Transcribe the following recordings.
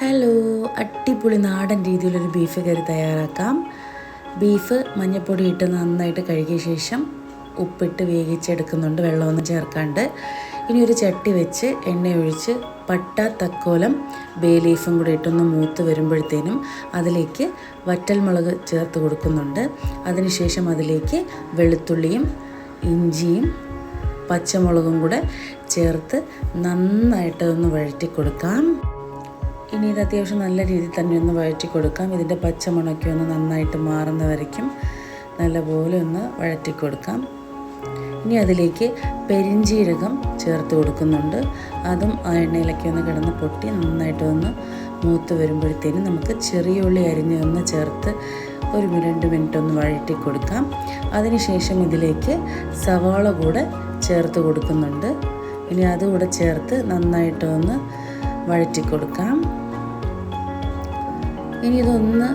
Hello അടിപൊളി നാടൻ രീതിയിലൊരു ബീഫ് കറി തയ്യാറാക്കാം. ബീഫ് മഞ്ഞൾപ്പൊടി ഇട്ട് നന്നായിട്ട് കഴുകിയ ശേഷം ഉപ്പിട്ട് വേവിച്ചെടുക്കുന്നുണ്ട്. വെള്ളമൊന്നും ചേർക്കാണ്ട്. ഇനി ഒരു ചട്ടി വെച്ച് എണ്ണ ഒഴിച്ച് പട്ട തക്കോലം ബേ ലീഫും കൂടി ഇട്ടൊന്ന് മൂത്ത് വരുമ്പോഴത്തേനും അതിലേക്ക് വറ്റൽമുളക് ചേർത്ത് കൊടുക്കുന്നുണ്ട്. അതിനുശേഷം അതിലേക്ക് വെളുത്തുള്ളിയും ഇഞ്ചിയും പച്ചമുളകും കൂടെ ചേർത്ത് നന്നായിട്ട് ഒന്ന് വഴറ്റി കൊടുക്കാം ഇനി ഇത് അത്യാവശ്യം നല്ല രീതിയിൽ തന്നെ ഒന്ന് വഴറ്റി കൊടുക്കാം. ഇതിന്റെ പച്ചമുണക്കി ഒന്ന് നന്നായിട്ട് മാറുന്ന വരയ്ക്കും. നല്ലപോലെ ഒന്ന് വഴറ്റി കൊടുക്കാം. ഇനി അതിലേക്ക് പെരിഞ്ചീരകം ചേർത്ത് കൊടുക്കുന്നുണ്ട്. അതും ആ എണ്ണയിലൊക്കെ ഒന്ന് കിടന്ന് പൊട്ടി നന്നായിട്ട് ഒന്ന് മൂത്ത് വരുമ്പോഴത്തേനും നമുക്ക് ചെറിയ ഉള്ളി അരിഞ്ഞ് ഒന്ന് ചേർത്ത് ഒരു രണ്ട് മിനിറ്റ് ഒന്ന് വഴറ്റി കൊടുക്കാം. അതിനുശേഷം ഇതിലേക്ക് സവാള കൂടെ ചേർത്ത് കൊടുക്കുന്നുണ്ട്. ഇനി അതുകൂടെ ചേർത്ത് നന്നായിട്ട് ഒന്ന് വഴറ്റി കൊടുക്കാം. ഇനി ഇതൊന്ന്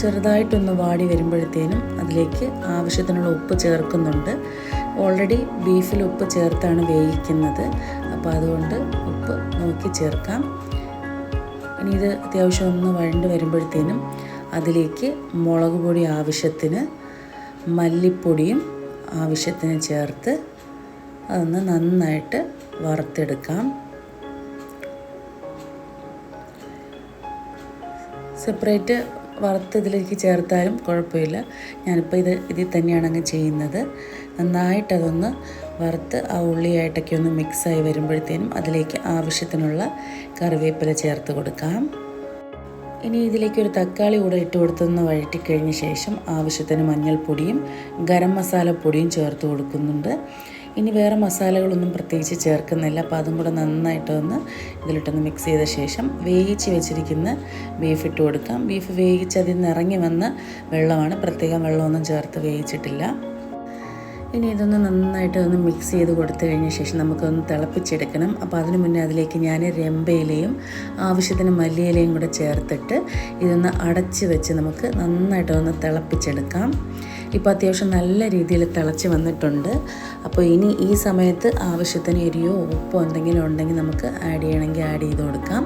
ചെറുതായിട്ടൊന്ന് വാടി വരുമ്പോഴത്തേനും അതിലേക്ക് ആവശ്യത്തിനുള്ള ഉപ്പ് ചേർക്കുന്നുണ്ട്. ഓൾറെഡി ബീഫിൽ ഉപ്പ് ചേർത്താണ് വേവിക്കുന്നത്. അപ്പോൾ അതുകൊണ്ട് ഉപ്പ് നോക്കി ചേർക്കാം. ഇനി ഇത് അത്യാവശ്യം ഒന്ന് വഴണ്ട് വരുമ്പോഴത്തേനും അതിലേക്ക് മുളക് പൊടി ആവശ്യത്തിന് മല്ലിപ്പൊടിയും ആവശ്യത്തിന് ചേർത്ത് അതൊന്ന് നന്നായിട്ട് വറുത്തെടുക്കാം. സെപ്പറേറ്റ് വറുത്ത് ഇതിലേക്ക് ചേർത്താലും കുഴപ്പമില്ല. ഞാനിപ്പോൾ ഇത് ഇതിൽ തന്നെയാണ് അങ്ങ് ചെയ്യുന്നത്. നന്നായിട്ടതൊന്ന് വറുത്ത് ആ ഉള്ളിയായിട്ടൊക്കെ ഒന്ന് മിക്സായി വരുമ്പോഴത്തേനും അതിലേക്ക് ആവശ്യത്തിനുള്ള കറിവേപ്പില ചേർത്ത് കൊടുക്കാം. ഇനി ഇതിലേക്ക് ഒരു തക്കാളി കൂടെ ഇട്ട് കൊടുത്തൊന്ന് വഴറ്റിക്കഴിഞ്ഞ ശേഷം ആവശ്യത്തിന് മഞ്ഞൾപ്പൊടിയും ഗരം മസാലപ്പൊടിയും ചേർത്ത് കൊടുക്കുന്നുണ്ട്. ഇനി വേറെ മസാലകളൊന്നും പ്രത്യേകിച്ച് ചേർക്കുന്നില്ല. അപ്പോൾ അതും കൂടെ നന്നായിട്ട് ഒന്ന് ഇതിലിട്ടൊന്ന് മിക്സ് ചെയ്ത ശേഷം വേവിച്ച് വെച്ചിരിക്കുന്ന ബീഫ് ഇട്ട് കൊടുക്കാം. ബീഫ് വേവിച്ച് അതിൽ നിന്ന് ഇറങ്ങി വന്ന വെള്ളമാണ്. പ്രത്യേകം വെള്ളമൊന്നും ചേർത്ത് വേവിച്ചിട്ടില്ല. ഇനി ഇതൊന്ന് നന്നായിട്ട് ഒന്ന് മിക്സ് ചെയ്ത് കൊടുത്തു കഴിഞ്ഞ ശേഷം നമുക്കൊന്ന് തിളപ്പിച്ചെടുക്കണം. അപ്പോൾ അതിന് മുന്നേ അതിലേക്ക് ഞാൻ രമ്പയിലയും ആവശ്യത്തിന് മല്ലിയിലയും കൂടെ ചേർത്തിട്ട് ഇതൊന്ന് അടച്ച് വെച്ച് നമുക്ക് നന്നായിട്ട് ഒന്ന് തിളപ്പിച്ചെടുക്കാം. ഇപ്പോൾ അത്യാവശ്യം നല്ല രീതിയിൽ തിളച്ച് വന്നിട്ടുണ്ട്. അപ്പോൾ ഇനി ഈ സമയത്ത് ആവശ്യത്തിന് എരിയോ ഉപ്പോ എന്തെങ്കിലും ഉണ്ടെങ്കിൽ നമുക്ക് ആഡ് ചെയ്യണമെങ്കിൽ ആഡ് ചെയ്ത് കൊടുക്കാം.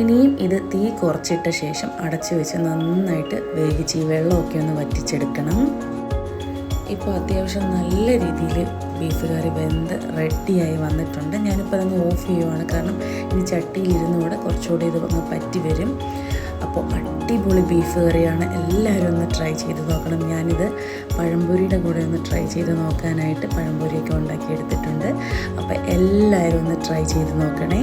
ഇനിയും ഇത് തീ കുറച്ചിട്ട ശേഷം അടച്ച് വെച്ച് നന്നായിട്ട് വേവിച്ച് ഈ വെള്ളമൊക്കെ ഒന്ന് വറ്റിച്ചെടുക്കണം. ഇപ്പോൾ അത്യാവശ്യം നല്ല രീതിയിൽ ബീഫ് കറി വെന്ത് റെഡിയായി വന്നിട്ടുണ്ട്. ഞാനിപ്പോൾ അതങ്ങ് ഓഫ് ചെയ്യുവാണ്. കാരണം ഇനി ചട്ടിയിലിരുന്ന് കൂടെ കുറച്ചുകൂടി ഇത് അങ്ങ് പറ്റി വരും. അപ്പോൾ അടിപൊളി ബീഫ് കറിയാണ് എല്ലാവരും ഒന്ന് ട്രൈ ചെയ്ത് നോക്കണം. ഞാനിത് പഴംപൊരിയുടെ കൂടെ ഒന്ന് ട്രൈ ചെയ്ത് നോക്കാനായിട്ട് പഴംപൊരിയൊക്കെ ഉണ്ടാക്കിയെടുത്തിട്ടുണ്ട്. അപ്പോൾ എല്ലാവരും ഒന്ന് ട്രൈ ചെയ്ത് നോക്കണേ.